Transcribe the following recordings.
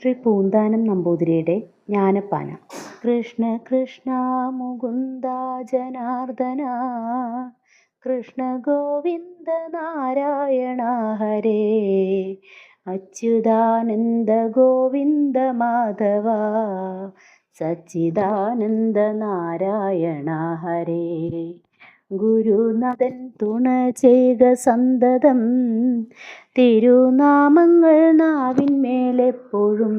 ശ്രീ പൂന്താനം നമ്പൂതിരിയുടെ ജ്ഞാനപ്പാന കൃഷ്ണ കൃഷ്ണ മുകുന്ദ ജനാർദ്ദന. കൃഷ്ണ ഗോവിന്ദ നാരായണ ഹരേ. അച്യുതാനന്ദ ഗോവിന്ദ മാധവ. സച്ചിദാനന്ദ നാരായണ ഹരേ. ഗുരുനാഥൻ തുണ ചെയ്ത സന്തതം. തിരുനാമങ്ങൾ നാവിന്മേലെപ്പോഴും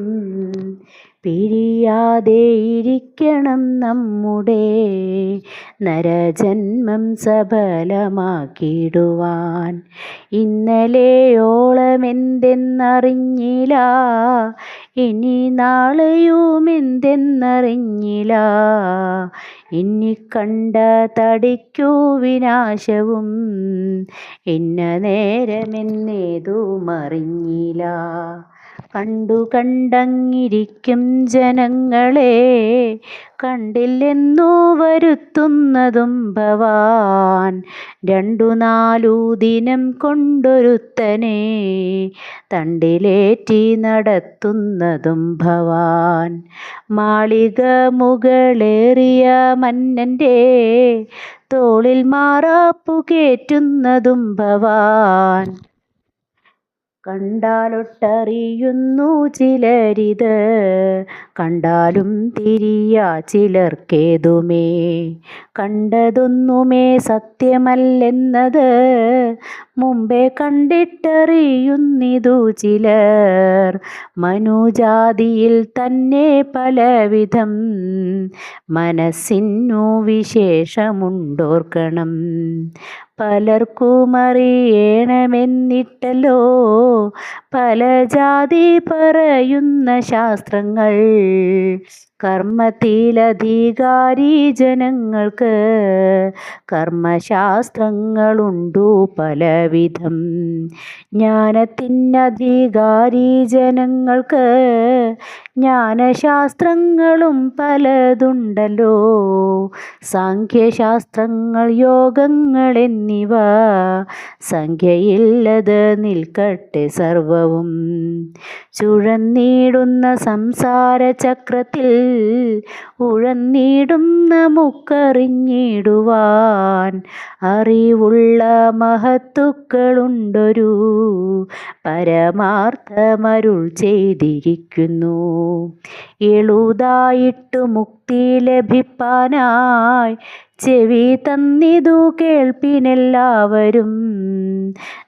പിരിയാതെ ഇരിക്കണം നമ്മുടെ നരജന്മം സഫലമാക്കിയിടുവാൻ. ഇന്നലെയോളമെന്തെന്നറിഞ്ഞില്ല ഇനി നാളെയും എന്തെന്നറിഞ്ഞില്ല ഇനി കണ്ട തടിക്കൂ വിനാശവും ഇന്ന നേരമെന്നേതും അറിഞ്ഞില്ല കണ്ടു കണ്ടങ്ങിരിക്കും ജനങ്ങളെ കണ്ടില്ലെന്നു വരുത്തുന്നതും ഭവാൻ. രണ്ടു നാലു ദിനം കൊണ്ടൊരുത്തനെ തണ്ടിലേറ്റി നടത്തുന്നതും ഭവാൻ. മാളിക മുകളേറിയ മന്നന്റെ തോളിൽ മാറാപ്പു കേറ്റുന്നതും ഭവാൻ. കണ്ടാലൊട്ടറിയുന്നു ചിലരിത് കണ്ടാലും തിരിയാ ചിലർക്കേതുമേ. കണ്ടതൊന്നുമേ സത്യമല്ലെന്നത് മുമ്പേ കണ്ടിട്ടറിയുന്നിതു ചിലർ. മനുജാതിയിൽ തന്നെ പലവിധം. മനസ്സിനു വിശേഷമുണ്ടോർക്കണം. പലർക്കും അറിയണമെന്നിട്ടല്ലോ പല ജാതി പറയുന്ന ശാസ്ത്രങ്ങൾ. കർമ്മത്തിലധികാരി ജനങ്ങൾക്ക് കർമ്മശാസ്ത്രങ്ങളുണ്ടു പലവിധം. ജ്ഞാനത്തിനധികാരി ജനങ്ങൾക്ക് ജ്ഞാനശാസ്ത്രങ്ങളും പലതുണ്ടല്ലോ. സാഖ്യശാസ്ത്രങ്ങൾ യോഗങ്ങൾ എന്നിവ സംഖ്യയില്ലത് നിൽക്കട്ടെ സർവവും. ചുഴന്നീടുന്ന സംസാര ചക്രത്തിൽ ഉഴന്നീടും മുക്കറിഞ്ഞിടുവാൻ അറിവുള്ള മഹത്തുക്കളുണ്ടൊരു പരമാർത്ഥമരുൾ ചെയ്തിരിക്കുന്നു. എളുതായിട്ടു മുക്തി ലഭിപ്പാനായി ചെവി തന്നിതു കേൾപ്പിനെല്ലാവരും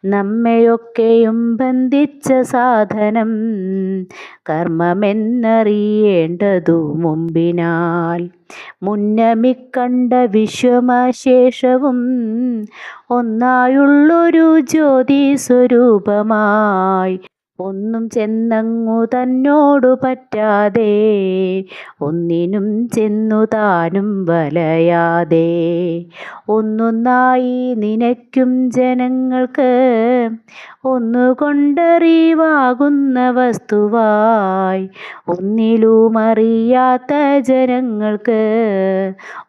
നമ്മയൊക്കെയും ബന്ധിച്ച സാധനം കർമ്മമെന്നറിയേണ്ടതു മുമ്പിനാൽ. മുന്നമിക്കണ്ട വിശ്വമശേഷവും ഒന്നായുള്ളൊരു ജ്യോതി സ്വരൂപമായി ഒന്നും ചെന്നങ്ങു തന്നോടു പറ്റാതെ ഒന്നിനും ചെന്നു താനും വലയാതെ. ഒന്നൊന്നായി നിനയ്ക്കും ജനങ്ങൾക്ക് ഒന്നുകൊണ്ടറിവാകുന്ന വസ്തുവായി ഒന്നിലും അറിയാത്ത ജനങ്ങൾക്ക്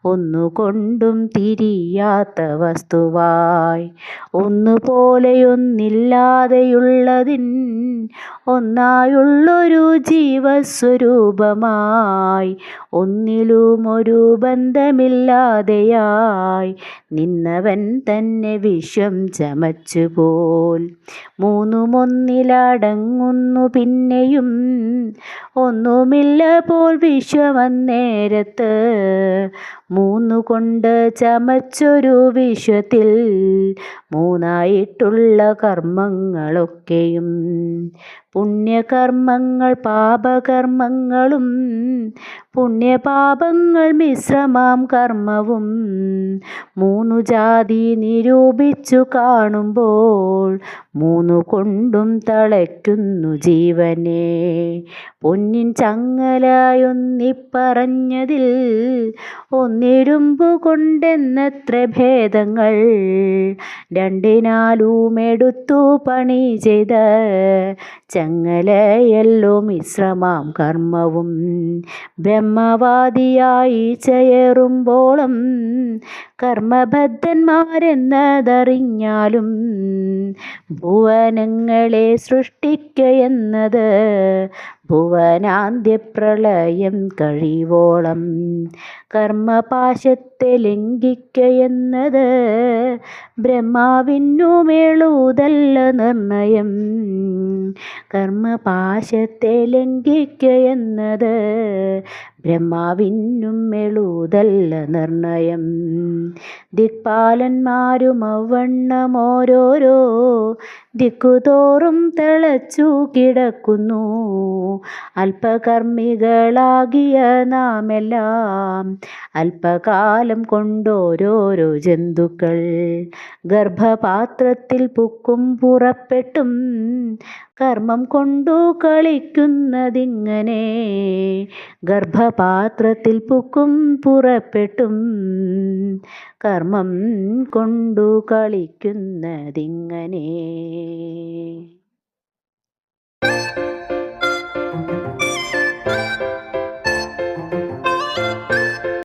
ഒന്നുകൊണ്ടും തിരിയാത്ത വസ്തുവായി. ഒന്നുപോലെയൊന്നില്ലാതെയുള്ളതിൻ ഒന്നായുള്ളൊരു ജീവസ്വരൂപമായി ഒന്നിലും ഒരു ബന്ധമില്ലാതെയായി. നിന്നവൻ തന്നെ വിശ്വം ചമച്ചുപോൽ. മൂന്നുമൊന്നിലടങ്ങുന്നു പിന്നെയും ഒന്നുമില്ല പോൽ വിശ്വമന്നേരത്ത് മൂന്നു കൊണ്ട് ചമച്ചൊരു വിശ്വത്തിൽ മൂന്നായിട്ടുള്ള കർമ്മങ്ങളൊക്കെയും പുണ്യകർമ്മങ്ങൾ പാപകർമ്മങ്ങളും പുണ്യപാപങ്ങൾ മിശ്രമാം കർമ്മവും മൂന്നു ജാതി നിരൂപിച്ചു കാണുമ്പോൾ മൂന്നു കൊണ്ടും തളയ്ക്കുന്നു ജീവനെ. പൊന്നിൻ ചങ്ങലായൊന്നിപ്പറഞ്ഞതിൽ ഒന്നിരുമ്പു കൊണ്ടെന്നത്ര ഭേദങ്ങൾ രണ്ടിനാലും എടുത്തു പണി ചെയ്ത ചങ്ങലയല്ലോ മിശ്രമാം കർമ്മവും ബ്രഹ്മവാദിയായി ചേറുമ്പോളും കർമ്മബദ്ധന്മാരെന്നതറിഞ്ഞാലും ഭുവനങ്ങളെ സൃഷ്ടിക്കയെന്നത് ഭുവനാന്ത്യപ്രളയം കഴിവോളം കർമ്മപാശത്തെ ലംഘിക്കയെന്നത് ബ്രഹ്മാവിനുമേളൂതല്ല നിർണയം. കർമ്മപാശത്തെ ലംഘിക്കയെന്നത് ബ്രഹ്മാവിനും മെളൂതല്ല നിർണയം. ദിക്പാലന്മാരും അവണ്ണം ഓരോരോ ദിക്കുതോറും തിളച്ചു കിടക്കുന്നു. അല്പകർമ്മികളാകിയ നാമെല്ലാം അല്പകാലം കൊണ്ടോരോരോ ജന്തുക്കൾ. ഗർഭപാത്രത്തിൽ പുക്കും പുറപ്പെട്ടും കർമ്മം കൊണ്ടു കളിക്കുന്നതിങ്ങനെ. ഗർഭപാത്രത്തിൽ പുക്കും പുറപ്പെട്ടും കർമ്മം കൊണ്ടു കളിക്കുന്നതിങ്ങനെ. Thank you.